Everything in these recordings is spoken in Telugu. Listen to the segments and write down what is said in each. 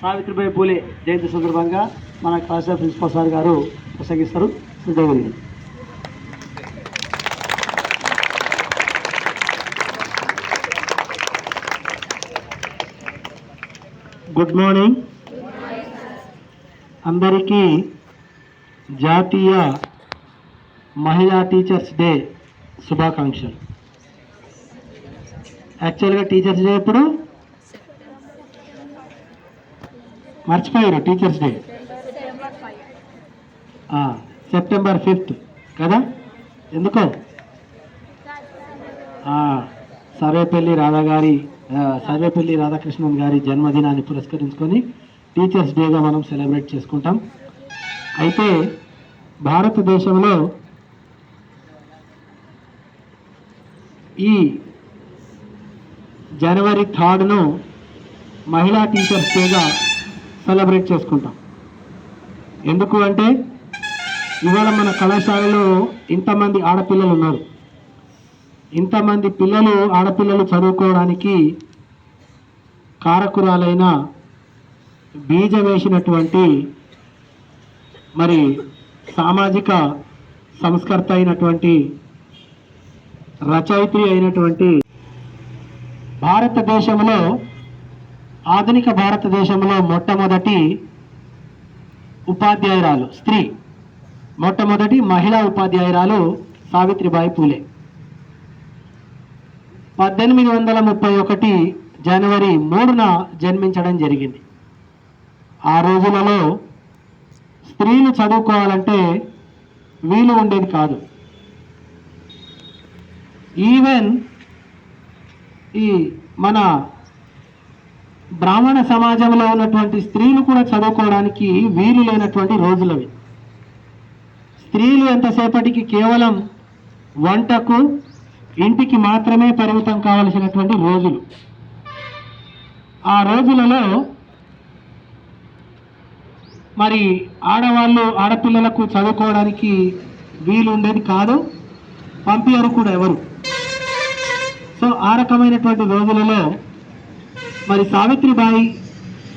సావిత్రిబాయి పూలే జయంతి సందర్భంగా మన కళాశాల ప్రిన్సిపల్ సార్ గారు ప్రసంగిస్తారు. సిద్ధంగా గుడ్ మార్నింగ్ అందరికీ జాతీయ మహిళా టీచర్స్ డే శుభాకాంక్షలు. యాక్చువల్గా టీచర్స్ డే ఎప్పుడు? మర్చిపోయారు టీచర్స్ డే. సెప్టెంబర్ ఫిఫ్త్ కదా? ఎందుకో? సర్వేపల్లి రాధా గారి సర్వేపల్లి రాధాకృష్ణన్ గారి జన్మదినాన్ని పురస్కరించుకొని టీచర్స్ డేగా మనం సెలబ్రేట్ చేసుకుంటాం. అయితే భారతదేశంలో ఈ జనవరి థర్డ్ను మహిళా టీచర్స్ డేగా సెలబ్రేట్ చేసుకుంటాం. ఎందుకు అంటే ఇవాళ మన కళాశాలలో ఇంతమంది ఆడపిల్లలు ఉన్నారు. ఇంతమంది పిల్లలు ఆడపిల్లలు చదువుకోవడానికి కారకురాలైన బీజం వేసినటువంటి మరి సామాజిక సంస్కర్త అయినటువంటి రచయిత్రి అయినటువంటి భారతదేశంలో ఆధునిక భారతదేశంలో మొట్టమొదటి ఉపాధ్యాయురాలు స్త్రీ. మొట్టమొదటి మహిళా ఉపాధ్యాయురాలు సావిత్రిబాయి పూలే. పద్దెనిమిది వందల ముప్పై ఒకటి జనవరి మూడున జన్మించడం జరిగింది. ఆ రోజులలో స్త్రీలు చదువుకోవాలంటే వీలు ఉండేది కాదు. ఈవెన్ ఈ మన బ్రాహ్మణ సమాజంలో ఉన్నటువంటి స్త్రీలు కూడా చదువుకోవడానికి వీలు లేనటువంటి రోజులవి. స్త్రీలు ఎంతసేపటికి కేవలం వంటకు ఇంటికి మాత్రమే పరిమితం కావలసినటువంటి రోజులు. ఆ రోజులలో మరి ఆడవాళ్ళు ఆడపిల్లలకు చదువుకోవడానికి వీలు ఉండేది కాదు పంపించరు కూడా ఎవరు. సో ఆ రకమైనటువంటి రోజులలో మరి సావిత్రిబాయి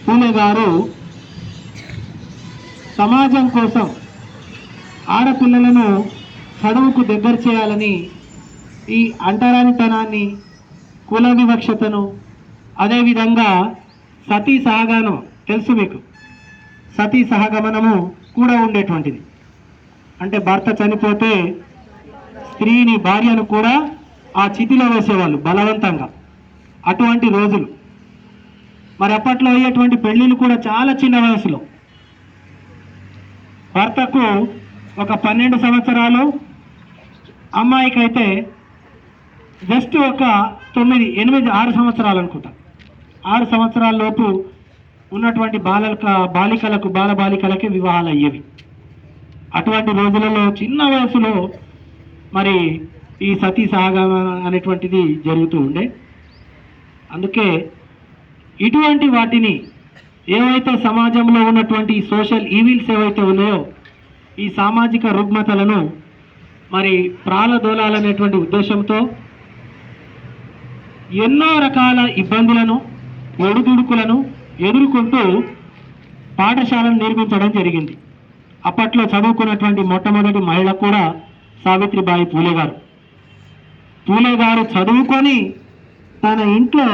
పూలే గారు సమాజం కోసం ఆడపిల్లలను చదువుకు దగ్గర చేయాలని ఈ అంటరానితనాన్ని కుల వివక్షతను అదేవిధంగా సతీ సహగానం తెలుసు మీకు. సతీ సహగమనము కూడా ఉండేటువంటిది. అంటే భర్త చనిపోతే స్త్రీని భార్యను కూడా ఆ చితిలో వేసేవాళ్ళు బలవంతంగా. అటువంటి రోజులు. మరి అప్పట్లో అయ్యేటువంటి పెళ్ళిళ్ళు కూడా చాలా చిన్న వయసులో. భర్తకు ఒక పన్నెండు సంవత్సరాలు అమ్మాయికైతే జస్ట్ ఒక తొమ్మిది ఎనిమిది ఆరు సంవత్సరాలు అనుకుంటా. ఆరు సంవత్సరాల లోపు ఉన్నటువంటి బాలల బాలికలకు బాలబాలికలకే వివాహాలు అయ్యేవి అటువంటి రోజులలో చిన్న వయసులో మరి ఈ సతీ సహగమ అనేటువంటిది జరుగుతూ ఉండే. అందుకే ఇటువంటి వాటిని ఏవైతే సమాజంలో ఉన్నటువంటి సోషల్ ఈవిల్స్ ఏవైతే ఉన్నాయో ఈ సామాజిక రుగ్మతలను మరి ప్రాలదోలాలనేటువంటి ఉద్దేశంతో ఎన్నో రకాల ఇబ్బందులను ఒడిదుడుకులను ఎదుర్కొంటూ పాఠశాలను నిర్మించడం జరిగింది. అప్పట్లో చదువుకున్నటువంటి మొట్టమొదటి మహిళ కూడా సావిత్రిబాయి పూలే గారు. పూలే గారు చదువుకొని తన ఇంట్లో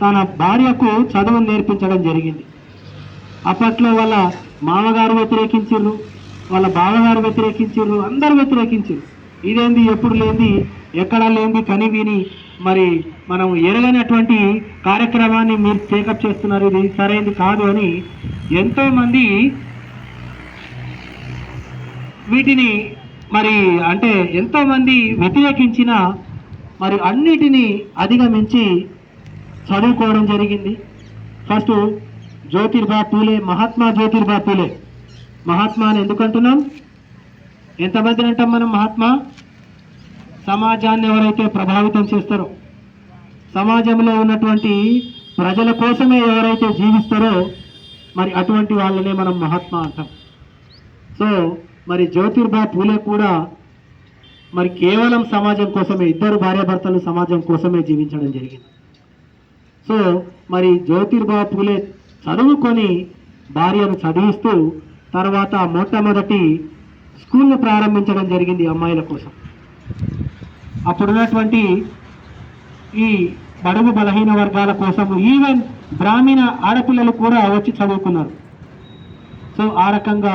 తన భార్యకు చదువు నేర్పించడం జరిగింది. అప్పట్లో వాళ్ళ మామగారు వ్యతిరేకించారు వాళ్ళ బావగారు వ్యతిరేకించారు అందరు వ్యతిరేకించారు ఇదేంది ఎప్పుడు లేనిది ఎక్కడా లేనిది కని విని మరి మనం ఎరగనటువంటి కార్యక్రమాన్ని మీరు టేకప్ చేస్తున్నారు ఇది సరైనది కాదు అని ఎంతోమంది వీటిని మరి అంటే ఎంతోమంది వ్యతిరేకించిన మరి అన్నిటినీ అధిగమించి చదువుకోవడం జరిగింది. ఫస్ట్ జ్యోతిర్బా పూలే మహాత్మా జ్యోతిర్బా పూలే. మహాత్మా అని ఎందుకు అంటున్నాం ఎంతమందిని అంటాం మనం మహాత్మా? సమాజాన్ని ఎవరైతే ప్రభావితం చేస్తారో సమాజంలో ఉన్నటువంటి ప్రజల కోసమే ఎవరైతే జీవిస్తారో మరి అటువంటి వాళ్ళనే మనం మహాత్మా అంటాం. సో మరి జ్యోతిర్బా పూలే కూడా మరి కేవలం సమాజం కోసమే ఇద్దరు భార్యాభర్తలు సమాజం కోసమే జీవించడం జరిగింది. సో మరి జ్యోతిర్బా పూలే చదువుకొని భార్యను చదివిస్తూ తర్వాత మొట్టమొదటి స్కూల్ను ప్రారంభించడం జరిగింది అమ్మాయిల కోసం. అప్పుడున్నటువంటి ఈ బడుగు బలహీన వర్గాల కోసం ఈవెన్ గ్రామీణ ఆడపిల్లలు కూడా వచ్చి చదువుకున్నారు. సో ఆ రకంగా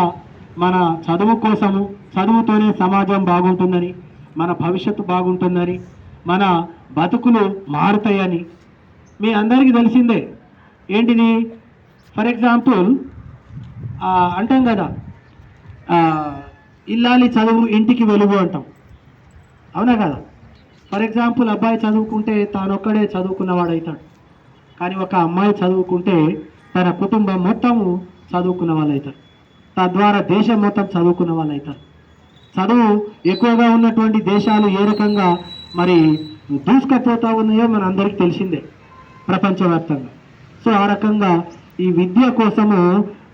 మన చదువు కోసము చదువుతోనే సమాజం బాగుంటుందని మన భవిష్యత్తు బాగుంటుందని మన బతుకులు మారుతాయని మీ అందరికీ తెలిసిందే. ఏంటిది? ఫర్ ఎగ్జాంపుల్ అంటాం కదా ఇల్లాలి చదువు ఇంటికి వెలుగు అంటాం. అవునా కదా? ఫర్ ఎగ్జాంపుల్ అబ్బాయి చదువుకుంటే తానొక్కడే చదువుకున్నవాడు అవుతాడు కానీ ఒక అమ్మాయి చదువుకుంటే తన కుటుంబం మొత్తము చదువుకున్న వాళ్ళు అవుతారు తద్వారా దేశం మొత్తం చదువుకున్న వాళ్ళు అవుతారు చదువు ఎక్కువగా ఉన్నటువంటి దేశాలు ఏ రకంగా మరి దూసుకపోతా ఉన్నాయో మన అందరికీ తెలిసిందే. ప్రపంచవ్యాప్తంగా. సో ఆ రకంగా ఈ విద్య కోసము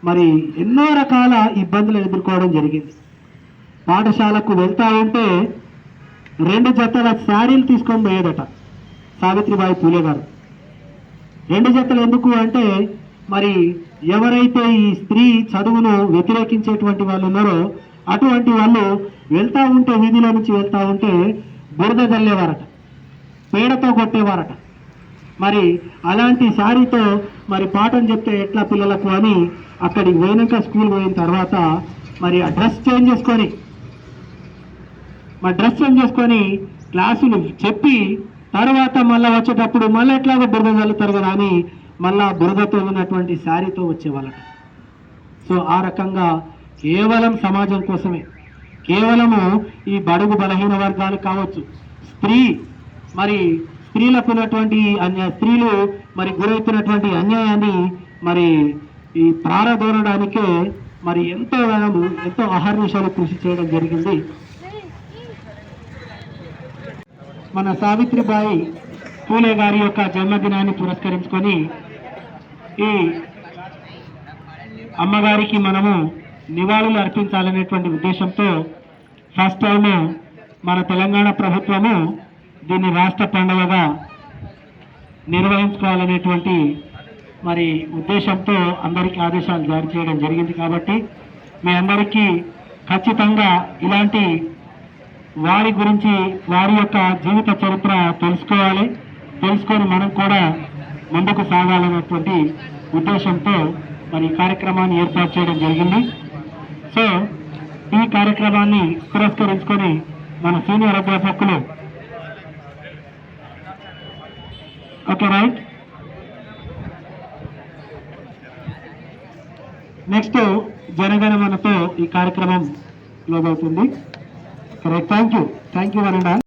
మరి ఎన్నో రకాల ఇబ్బందులు ఎదుర్కోవడం జరిగింది. పాఠశాలకు వెళ్తా ఉంటే రెండు జతల శారీలు తీసుకొని పోయేదట సావిత్రిబాయి పూలే గారు. రెండు జతలు ఎందుకు అంటే మరి ఎవరైతే ఈ స్త్రీ చదువును వ్యతిరేకించేటువంటి వాళ్ళు ఉన్నారో అటువంటి వాళ్ళు వెళ్తా ఉంటే వీధిలో నుంచి వెళ్తా ఉంటే బురద చల్లేవారట పేడతో కొట్టేవారట. మరి అలాంటి శారీతో మరి పాఠం చెప్తే ఎట్లా పిల్లలకు అని అక్కడికి పోయినాక స్కూల్ పోయిన తర్వాత మరి ఆ డ్రెస్ చేంజ్ చేసుకొని మా డ్రెస్ చేంజ్ చేసుకొని క్లాసులు చెప్పి తర్వాత మళ్ళీ వచ్చేటప్పుడు మళ్ళీ ఎట్లాగో బురద చల్లుతారు కదా అని మళ్ళీ బురదతో ఉన్నటువంటి శారీతో వచ్చేవాళ్ళట. సో ఆ రకంగా కేవలం సమాజం కోసమే. కేవలము ఈ బడుగు బలహీన వర్గాలు కావచ్చు. స్త్రీ మరి స్త్రీలకు ఉన్నటువంటి అన్య స్త్రీలు మరి గురవుతున్నటువంటి అన్యాయాన్ని మరి ఈ ప్రారదోరడానికే మరి ఎంతో మనము ఎంతో అహర్నిశాలు కృషి చేయడం జరిగింది. మన సావిత్రిబాయి పూలే గారి యొక్క జన్మదినాన్ని పురస్కరించుకొని ఈ అమ్మగారికి మనము నివాళులు అర్పించాలనేటువంటి ఉద్దేశంతో ఫస్ట్ టైం మన తెలంగాణ ప్రభుత్వము దీన్ని రాష్ట్ర పండుగగా నిర్వహించుకోవాలనేటువంటి మరి ఉద్దేశంతో అందరికీ ఆదేశాలు జారీ చేయడం జరిగింది కాబట్టి మీ అందరికీ ఖచ్చితంగా ఇలాంటి వారి గురించి వారి యొక్క జీవిత చరిత్ర తెలుసుకోవాలి. తెలుసుకొని మనం కూడా ముందుకు సాగాలన్నటువంటి ఉద్దేశంతో మరి ఈ కార్యక్రమాన్ని ఏర్పాటు చేయడం జరిగింది. సో ఈ కార్యక్రమాన్ని పురస్కరించుకొని మన సీనియర్ అధ్యాపకులు ఓకే రైట్ నెక్స్ట్ జనగణమనతో ఈ కార్యక్రమం లోగవుతుంది. Correct thank you thank you వరండా